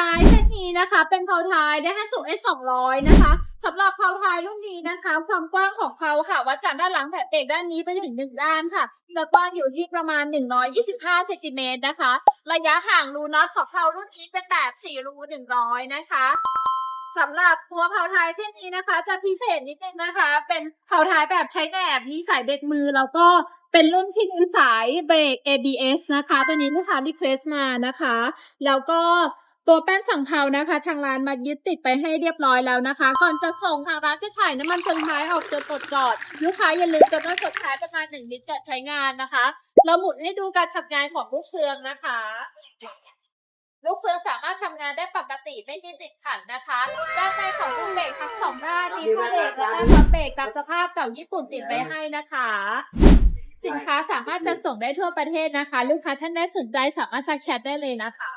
ท้ายเส้นนี้นะคะ เป็นเพาท้ายได้ให้สูง S 200นะคะสำหรับเพาท้ายรุ่นนี้นะคะ ความกว้างของเพาค่ะ วัดจากด้านหลังแผ่นเบรกด้านนี้ไปถึงหนึ่งด้านค่ะแล้วกว้างอยู่ที่ประมาณ 125เซนติเมตรนะคะ ระยะห่างรูน็อตของเพารุ่นนี้เป็นแบบ4รู100 นะคะสำหรับตัวเพาท้ายเส้นนี้นะคะ จะพิเศษนิดนึงนะคะ เป็นเพาท้ายแบบใช้แหนบมีสายเบรกมือแล้วก็เป็นรุ่นที่มีสายเบรก ABS นะคะ ตัวนี้ลูกค้ารีเควสมานะคะ แล้วก็ ตัวแป้นสังเผานะคะ ทางร้านมายึดติดไปให้เรียบร้อยแล้วนะคะ ก่อนจะส่งทางร้านจะถ่ายน้ำมันคนท้ายออกจนหมดก่อนลูกค้าอย่าลืมกดน้ำกดท้ายประมาณหนึ่งลิตรก่อนใช้งานนะคะ เราหมุนให้ดูการสับงานของลูกเฟืองนะคะ ลูกเฟืองสามารถทำงานได้ปกติไม่มีติดขัดนะคะ ด้านในของลูกเบรกทั้งสองด้านมีลูกเบรกและด้านพับเบรกตามสภาพเก่าญี่ปุ่นติดไว้ให้นะคะสินค้าสามารถจะส่งได้ทั่วประเทศนะคะ ลูกค้าท่านใดสนใจสามารถทักแชทได้เลยนะคะ